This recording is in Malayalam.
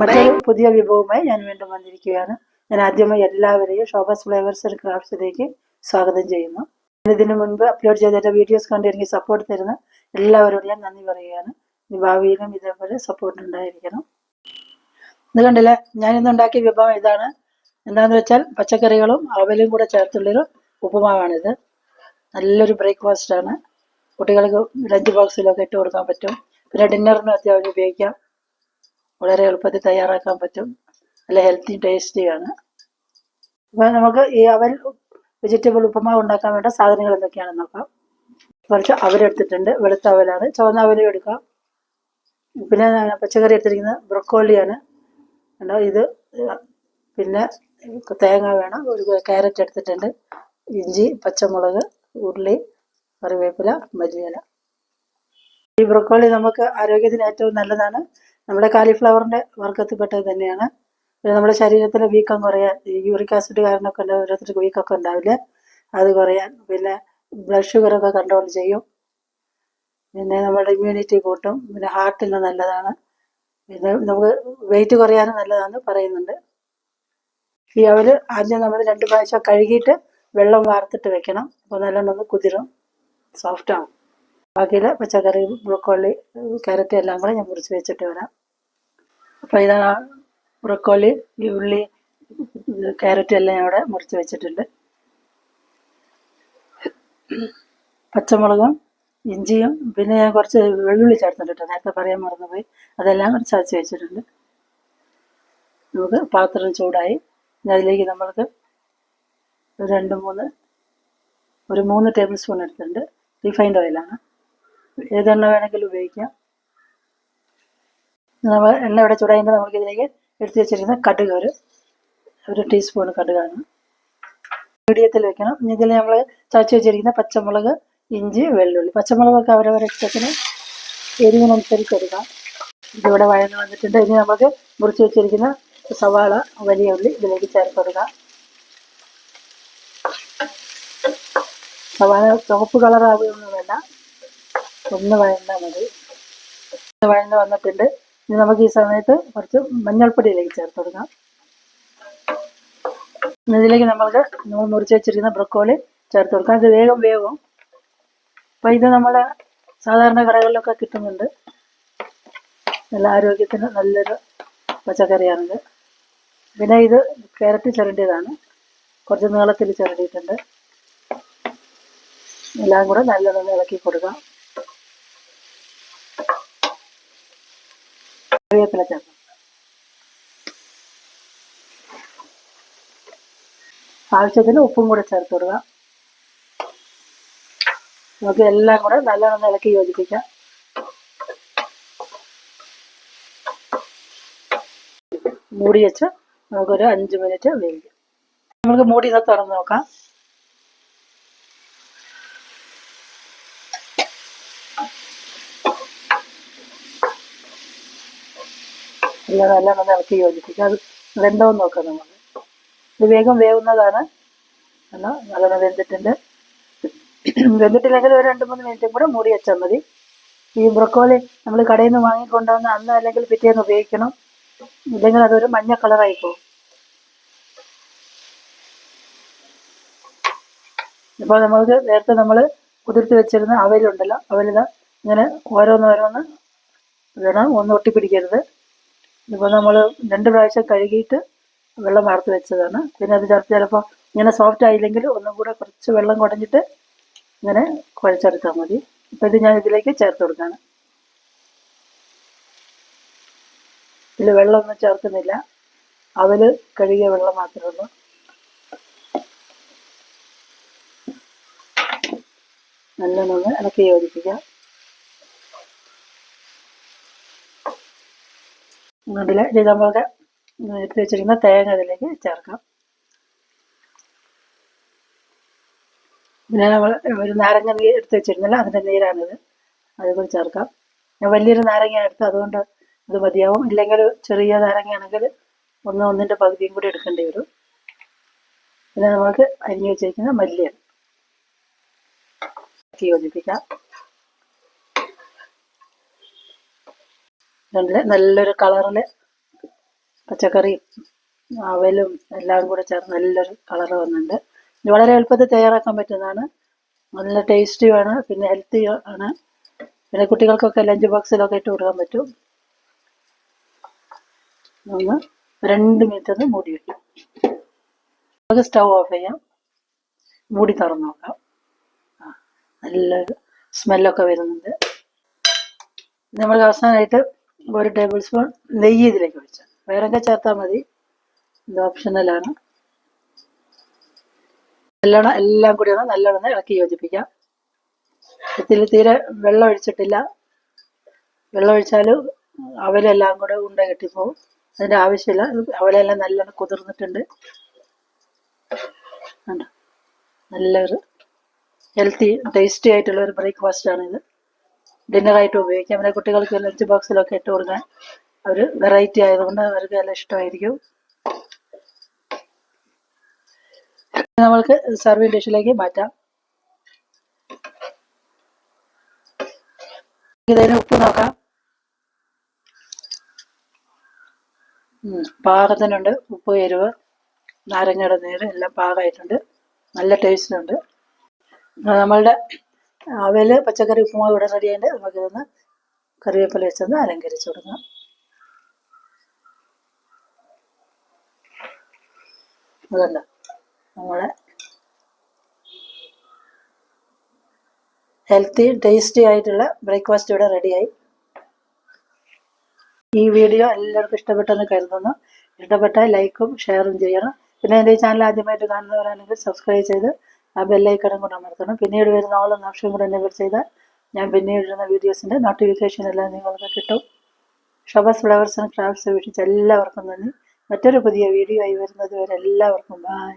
മറ്റൊരു പുതിയ വിഭവവുമായി ഞാൻ വീണ്ടും വന്നിരിക്കുകയാണ്. ഞാൻ ആദ്യമായി എല്ലാവരെയും ശോഭാസ് ഫ്ലേവേഴ്സ് ആൻഡ് ക്രാഫ്റ്റ്സിലേക്ക് സ്വാഗതം ചെയ്യുന്നു. ഇതിന് മുൻപ് അപ്ലോഡ് ചെയ്ത എന്റെ വീഡിയോസ് കണ്ട് എനിക്ക് സപ്പോർട്ട് തരുന്ന എല്ലാവരോടും ഞാൻ നന്ദി പറയുകയാണ്. ഇനി ഭാവിയിലും ഇതേപോലെ സപ്പോർട്ട് ഉണ്ടായിരിക്കണം. ഇത് കണ്ടില്ലേ? ഞാൻ ഇന്ന് ഉണ്ടാക്കിയ വിഭവം ഇതാണ്. എന്താണെന്ന് വെച്ചാൽ പച്ചക്കറികളും അവലും കൂടെ ചേർത്തുള്ളൊരു ഉപ്പുമാവാണിത്. നല്ലൊരു ബ്രേക്ക്ഫാസ്റ്റ് ആണ്. കുട്ടികൾക്ക് ലഞ്ച് ബോക്സിലൊക്കെ ഇട്ട് കൊടുക്കാൻ പറ്റും. പിന്നെ ഡിന്നറിനും അത്യാവശ്യം ഉപയോഗിക്കാം. വളരെ എളുപ്പത്തിൽ തയ്യാറാക്കാൻ പറ്റും. നല്ല ഹെൽത്തി ടേസ്റ്റിയാണ് അപ്പോൾ നമുക്ക് ഈ അവൽ വെജിറ്റബിൾ ഉപ്പുമാവ് ഉണ്ടാക്കാൻ വേണ്ട സാധനങ്ങൾ എന്തൊക്കെയാണെന്ന് നോക്കാം. കുറച്ച് അവലെടുത്തിട്ടുണ്ട് വെളുത്ത അവലാണ് ചുവന്ന അവലും എടുക്കാം. പിന്നെ പച്ചക്കറി എടുത്തിരിക്കുന്നത് ബ്രൊക്കോളിയാണ് കണ്ടോ? ഇത് പിന്നെ തേങ്ങ വേണം. ഒരു ക്യാരറ്റ് എടുത്തിട്ടുണ്ട്. ഇഞ്ചി പച്ചമുളക് ഉള്ളി കറിവേപ്പില മല്ലിയില. ഈ ബ്രൊക്കോളി നമുക്ക് ആരോഗ്യത്തിന് ഏറ്റവും നല്ലതാണ്. നമ്മുടെ കാലിഫ്ലവറിന്റെ വർഗത്തിൽപ്പെട്ടത് തന്നെയാണ്. പിന്നെ നമ്മുടെ ശരീരത്തിലെ വീക്കം കുറയാൻ യൂറിക് ആസിഡ് കാരണമൊക്കെ ഉണ്ടാവും ഓരോരുത്തർക്ക് വീക്കൊക്കെ ഉണ്ടാവില്ലേ. അത് കുറയാൻ. പിന്നെ ബ്ലഡ് ഷുഗറൊക്കെ കൺട്രോൾ ചെയ്യും. പിന്നെ നമ്മുടെ ഇമ്മ്യൂണിറ്റി കൂട്ടും. പിന്നെ ഹാർട്ടിന് നല്ലതാണ്. പിന്നെ നമുക്ക് വെയിറ്റ് കുറയാനും നല്ലതാണെന്ന് പറയുന്നുണ്ട്. ഈ അവർ ആദ്യം നമ്മൾ രണ്ട് പ്രാവശ്യം കഴുകിയിട്ട് വെള്ളം വാർത്തിട്ട് വെക്കണം. അപ്പോൾ നല്ലോണം ഒന്ന് കുതിരും. സോഫ്റ്റ് ആവും ബാക്കിയുള്ള പച്ചക്കറി ബ്രൊക്കോളി ക്യാരറ്റ് എല്ലാം കൂടെ ഞാൻ മുറിച്ച് വെച്ചിട്ട് വരാം. അപ്പോൾ ഇതാ ബ്രൊക്കോളി ഈ ഉള്ളി ക്യാരറ്റ് എല്ലാം ഞാൻ ഇവിടെ മുറിച്ച് വെച്ചിട്ടുണ്ട്. പച്ചമുളകും ഇഞ്ചിയും പിന്നെ ഞാൻ കുറച്ച് വെള്ളുള്ളി ചേർത്തിട്ടുണ്ട് നേരത്തെ പറയാൻ മറന്നുപോയി. അതെല്ലാം കൂടി ചതച്ച് വെച്ചിട്ടുണ്ട്. നമുക്ക് പാത്രം ചൂടായി. അതിലേക്ക് നമ്മൾക്ക് രണ്ട് മൂന്ന് ഒരു മൂന്ന് ടേബിൾ സ്പൂൺ എടുത്തിട്ടുണ്ട്. റിഫൈൻഡ് ഓയിലാണ് ഏതെണ്ണ വേണമെങ്കിലും ഉപയോഗിക്കാം. നമ്മൾ എണ്ണ ഇവിടെ ചൂടായിട്ട് നമുക്ക് ഇതിലേക്ക് എടുത്ത് വെച്ചിരിക്കുന്ന കടുക് ഒരു ഒരു ടീസ്പൂൺ കടുകാണ് മീഡിയത്തിൽ വെക്കണം. ഇതിൽ നമ്മൾ ചതച്ച് വെച്ചിരിക്കുന്ന പച്ചമുളക് ഇഞ്ചി വെള്ളുള്ളി. പച്ചമുളകൊക്കെ അവരവരുടെ ഇഷ്ടത്തിന് എരിവിനനുസരിച്ച് എടുക്കാം ഇതിവിടെ വഴന്ന് വന്നിട്ടുണ്ട്. ഇനി നമുക്ക് മുറിച്ച് വെച്ചിരിക്കുന്ന സവാള വലിയ ഉള്ളി ഇതിലേക്ക് ചേർത്ത് കൊടുക്കാം. സവാള ചുവപ്പ് കളറാവുകയൊന്നും വേണ്ട. ഒന്ന് വഴന്നാൽ മതി. ഒന്ന് വഴന്ന് വന്നിട്ടുണ്ട്. ഇനി നമുക്ക് ഈ സമയത്ത് കുറച്ച് മഞ്ഞൾപ്പൊടിയിലേക്ക് ചേർത്ത് കൊടുക്കാം. ഇതിലേക്ക് നമ്മൾക്ക് നമ്മൾ മുറിച്ച് വെച്ചിരിക്കുന്ന ബ്രക്കോളി ചേർത്ത് കൊടുക്കാം. ഇത് വേഗം വേഗം അപ്പം ഇത് നമ്മൾ സാധാരണ കടകളിലൊക്കെ കിട്ടുന്നുണ്ട്. നല്ല ആരോഗ്യത്തിന് നല്ലൊരു പച്ചക്കറിയാണിത്. പിന്നെ ഇത് ക്യാരറ്റ് ചിരണ്ടിയതാണ്. കുറച്ച് നീളത്തിൽ ചിരണ്ടിയിട്ടുണ്ട്. എല്ലാം കൂടെ നല്ലോണം ഇളക്കി കൊടുക്കാം. കറിവേപ്പില ചേർക്കാം. ആവശ്യത്തിന് ഉപ്പും കൂടെ ചേർത്ത് കൊടുക്കാം. നമുക്ക് എല്ലാം കൂടെ നല്ലോണം ഇളക്കി യോജിപ്പിക്കാം. മൂടി വെച്ച് നമുക്കൊരു അഞ്ച് മിനിറ്റ് വേവിക്കാം. നമുക്ക് മൂടി ഒന്ന് തുറന്ന് നോക്കാം. എല്ലാം നമ്മൾ ഇളക്കി യോജിപ്പിക്കാം. അത് വെന്തോന്ന് നോക്കാം നമ്മൾ. ഇത് വേഗം വേവുന്നതാണ്. എന്നാൽ നല്ലോണം വെന്തിട്ടുണ്ട്. വെന്തിട്ടില്ലെങ്കിൽ ഒരു രണ്ട് മൂന്ന് മിനിറ്റും കൂടെ മൂടി വെച്ചാൽ മതി. ഈ ബ്രൊക്കോളി നമ്മൾ കടയിൽ നിന്ന് വാങ്ങിക്കൊണ്ടുവന്ന് അന്ന് അല്ലെങ്കിൽ പിറ്റേന്ന് ഉപയോഗിക്കണം. ഇല്ലെങ്കിൽ അതൊരു മഞ്ഞ കളറായി പോകും ഇപ്പോൾ നമുക്ക് നേരത്തെ നമ്മൾ കുതിർത്ത് വെച്ചിരുന്ന അവലുണ്ടല്ലോ. അവലിത ഇങ്ങനെ ഓരോന്നോരോന്ന് വേണം ഒന്ന് ഒട്ടിപ്പിടിക്കരുത്. ഇപ്പോൾ നമ്മൾ രണ്ട് പ്രാവശ്യം കഴുകിയിട്ട് വെള്ളം വാർത്ത് വെച്ചതാണ്. പിന്നെ അത് ചേർത്ത് ചിലപ്പോൾ ഇങ്ങനെ സോഫ്റ്റ് ആയില്ലെങ്കിൽ ഒന്നും കൂടെ കുറച്ച് വെള്ളം കുടഞ്ഞിട്ട് ഇങ്ങനെ കുഴച്ചെടുത്താൽ മതി. അപ്പോൾ ഇത് ഞാൻ ഇതിലേക്ക് ചേർത്ത് കൊടുക്കുകയാണ് ഇതിൽ വെള്ളമൊന്നും ചേർക്കുന്നില്ല. അവൽ കഴുകിയ വെള്ളം മാത്രമേ ഉള്ളൂ. നല്ലോണം ഇളക്കി യോജിപ്പിക്കാം. അതിൽ നമ്മളുടെ എടുത്ത് വെച്ചിരിക്കുന്ന തേങ്ങ അതിലേക്ക് ചേർക്കാം. പിന്നെ നമ്മൾ ഒരു നാരങ്ങ നീര് എടുത്ത് വെച്ചിരുന്നല്ലോ അതിന്റെ നീരാണിത്. അതുകൂടി ചേർക്കാം. ഞാൻ വലിയൊരു നാരങ്ങയാണ് എടുത്തത് അതുകൊണ്ട് അത് മതിയാവും. ഇല്ലെങ്കിൽ ചെറിയ നാരങ്ങയാണെങ്കിൽ ഒന്ന് ഒന്നിന്റെ പകുതിയും കൂടി എടുക്കേണ്ടി വരും. പിന്നെ നമുക്ക് അരിഞ്ഞു വെച്ചിരിക്കുന്ന മല്ലിയാണ്. യോജിപ്പിക്കാം. നല്ല നല്ലൊരു കളറിൽ പച്ചക്കറിയും അവലും എല്ലാം കൂടെ ചേർന്ന് നല്ലൊരു കളർ വന്നിട്ടുണ്ട്. ഇത് വളരെ എളുപ്പത്തിൽ തയ്യാറാക്കാൻ പറ്റുന്നതാണ്. നല്ല ടേസ്റ്റിയുമാണ് പിന്നെ ഹെൽത്തി ആണ്. പിന്നെ കുട്ടികൾക്കൊക്കെ ലഞ്ച് ബോക്സിലൊക്കെ ഇട്ട് കൊടുക്കാൻ പറ്റും. ഒന്ന് രണ്ട് മിനിറ്റ് ഒന്ന് മൂടി വയ്ക്കും നമുക്ക് സ്റ്റൗ ഓഫ് ചെയ്യാം. മൂടി തുറന്ന് നോക്കാം. നല്ല സ്മെല്ലൊക്കെ വരുന്നുണ്ട്. നമ്മൾ അവസാനമായിട്ട് ഒരു ടേബിൾ സ്പൂൺ നെയ്യ് ഇതിലേക്ക് ഒഴിച്ചു. വേറൊക്കെ ചേർത്താൽ മതി? ഇത് ഓപ്ഷണലാണ് നല്ലോണം എല്ലാം കൂടി ഒന്ന് നല്ലോണം ഇളക്കി യോജിപ്പിക്കാം. ഇതിൽ തീരെ വെള്ളം ഒഴിച്ചിട്ടില്ല. വെള്ളം ഒഴിച്ചാൽ അവലെല്ലാം കൂടെ ഉണ്ട കെട്ടിപ്പോവും. അതിന്റെ ആവശ്യമില്ല. അവലെല്ലാം നല്ലോണം കുതിർന്നിട്ടുണ്ട്? നല്ലൊരു ഹെൽത്തി ടേസ്റ്റി ആയിട്ടുള്ള ഒരു ബ്രേക്ക്ഫാസ്റ്റ് ആണിത്. ഡിന്നറായിട്ട് ഉപയോഗിക്കാം. പിന്നെ കുട്ടികൾക്ക് ലഞ്ച് ബോക്സിലൊക്കെ ഇട്ട് കൊടുക്കാൻ അവർ വെറൈറ്റി ആയതുകൊണ്ട് അവർക്ക് നല്ല ഇഷ്ടമായിരിക്കും. നമ്മൾക്ക് സർവിങ് ഡിഷിലേക്ക് മാറ്റാം. ഇതിന് ഉപ്പ് നോക്കാം. പാകത്തിനുണ്ട്. ഉപ്പ് എരിവ് നാരങ്ങയുടെ നീര് എല്ലാം പാകമായിട്ടുണ്ട്. നല്ല ടേസ്റ്റ് ഉണ്ട്. നമ്മളുടെ അവൽ പച്ചക്കറി ഉപ്പുമാവ് ഇവിടെ റെഡി ആയിട്ട് നമുക്ക് ഇതൊന്ന് കറിവേപ്പില വെച്ചൊന്ന് അലങ്കരിച്ചു കൊടുക്കാം. അതല്ല നമ്മളെ ഹെൽത്തി ടേസ്റ്റി ആയിട്ടുള്ള ബ്രേക്ക്ഫാസ്റ്റ് ഇവിടെ റെഡിയായി ഈ വീഡിയോ എല്ലാവർക്കും ഇഷ്ടപ്പെട്ടെന്ന് കരുതുന്നു. ഇഷ്ടപ്പെട്ടാൽ ലൈക്കും ഷെയറും ചെയ്യണം. പിന്നെ എന്റെ ചാനൽ ആദ്യമായിട്ട് കാണുന്നവരാണെങ്കിൽ സബ്സ്ക്രൈബ് ചെയ്ത് ആ ബെല്ലൈക്കണം കൂടെ അമർത്തണം. പിന്നീട് വരുന്ന ഓളം ഓപ്ഷൻ കൂടെ എന്നെ ചെയ്താൽ ഞാൻ പിന്നീട് ഇടുന്ന വീഡിയോസിന്റെ നോട്ടിഫിക്കേഷൻ എല്ലാം നിങ്ങൾക്ക് കിട്ടും. ഷബസ് ഫ്ലവേഴ്സ് ആൻഡ് ക്രാഫ്റ്റ്സ് വീക്ഷിച്ച എല്ലാവർക്കും നന്ദി. മറ്റൊരു പുതിയ വീഡിയോ ആയി വരുന്നത് വരെ എല്ലാവർക്കും ബൈ